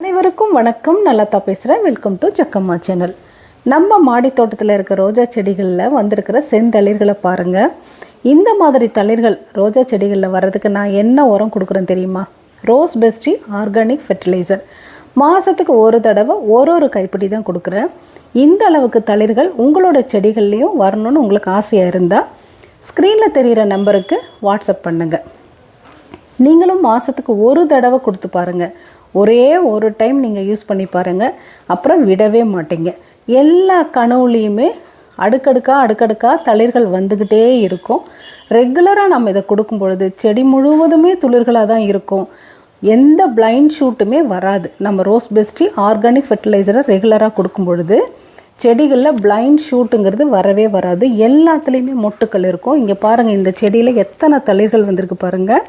அனைவருக்கும் வணக்கம். நல்லதா பேசுகிறேன் வெல்கம் டு ஜக்கம்மா சேனல் நம்ம மாடி தோட்டத்தில் இருக்க ரோஜா செடிகளில் வந்திருக்கிற செந்தளிர்களை பாருங்கள் இந்த மாதிரி தளிர்கள் ரோஜா செடிகளில் வர்றதுக்கு நான் என்ன உரம் கொடுக்குறேன் தெரியுமா? ரோஸ் பெஸ்டி ஆர்கானிக் ஃபெர்டிலைசர் மாதத்துக்கு ஒரு தடவை ஒரு ஒரு கைப்பிடி தான் கொடுக்குறேன். இந்த அளவுக்கு தளிர்கள் உங்களோட செடிகள்லேயும் வரணும்னு உங்களுக்கு ஆசையாக இருந்தால் ஸ்க்ரீனில் தெரிகிற நம்பருக்கு வாட்ஸ்அப் பண்ணுங்கள் நீங்களும் மாதத்துக்கு ஒரு தடவை கொடுத்து பாருங்கள் ஒரே ஒரு டைம் நீங்கள் யூஸ் பண்ணி பாருங்கள் அப்புறம் விடவே மாட்டீங்க. எல்லா கனவுலேயுமே அடுக்கடுக்காக அடுக்கடுக்காக தளிர்கள் வந்துக்கிட்டே இருக்கும். ரெகுலராக நம்ம இதை கொடுக்கும் பொழுது செடி முழுவதுமே துளிர்களாக தான் இருக்கும். எந்த பிளைண்ட் ஷூட்டுமே வராது. நம்ம ரோஸ் பெஸ்டி ஆர்கானிக் ஃபெர்டிலைசரை ரெகுலராக கொடுக்கும் பொழுது செடிகளில் பிளைண்ட் ஷூட்டுங்கிறது வரவே வராது. எல்லாத்துலேயுமே மொட்டுக்கள் இருக்கும். இங்கே பாருங்கள் இந்த செடியில் எத்தனை தளிர்கள் வந்திருக்கு பாருங்கள்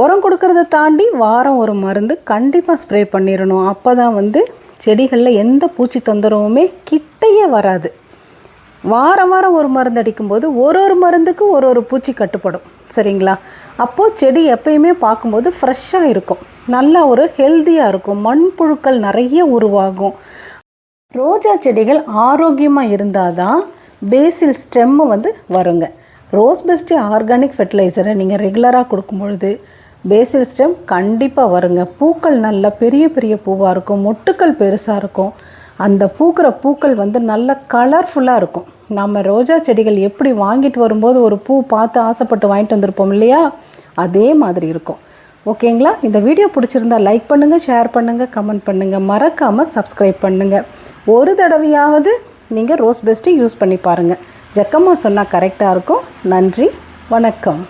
உரம் கொடுக்கறத தாண்டி வாரம் ஒரு மருந்து கண்டிப்பாக ஸ்ப்ரே பண்ணிடணும். அப்போ தான் வந்து செடிகளில் எந்த பூச்சி தொந்தரவுமே கிட்டையே வராது. வாரம் வாரம் ஒரு மருந்து அடிக்கும்போது ஒரு ஒரு மருந்துக்கு ஒரு ஒரு பூச்சி கட்டுப்படும். சரிங்களா? அப்போது செடி எப்பயுமே பார்க்கும்போது ஃப்ரெஷ்ஷாக இருக்கும். நல்லா ஒரு ஹெல்த்தியாக இருக்கும். மண்புழுக்கள் நிறைய உருவாகும். ரோஜா செடிகள் ஆரோக்கியமாக இருந்தால் தான் பேசில் ஸ்டெம்மு வந்து வருங்க. ரோஸ் பெஸ்ட்டு ஆர்கானிக் ஃபெர்டிலைசரை நீங்கள் ரெகுலராக கொடுக்கும்பொழுது பேசில் ஸ்டெம் கண்டிப்பாக வருங்க. பூக்கள் நல்ல பெரிய பெரிய பூவாக இருக்கும். மொட்டுக்கள் பெருசாக இருக்கும். அந்த பூக்கிற பூக்கள் வந்து நல்ல கலர்ஃபுல்லாக இருக்கும். நம்ம ரோஜா செடிகள் எப்படி வாங்கிட்டு வரும்போது ஒரு பூ பார்த்து ஆசைப்பட்டு வாங்கிட்டு வந்திருப்போம் இல்லையா? அதே மாதிரி இருக்கும். ஓகேங்களா? இந்த வீடியோ பிடிச்சிருந்தா லைக் பண்ணுங்கள் ஷேர் பண்ணுங்கள் கமெண்ட் பண்ணுங்கள் மறக்காமல் சப்ஸ்கிரைப் பண்ணுங்கள் ஒரு தடவையாவது நீங்கள் ரோஸ் பெஸ்ட்டு யூஸ் பண்ணி பாருங்கள் ஜக்கம்மா சொன்னால் கரெக்டாக இருக்கும். நன்றி வணக்கம்.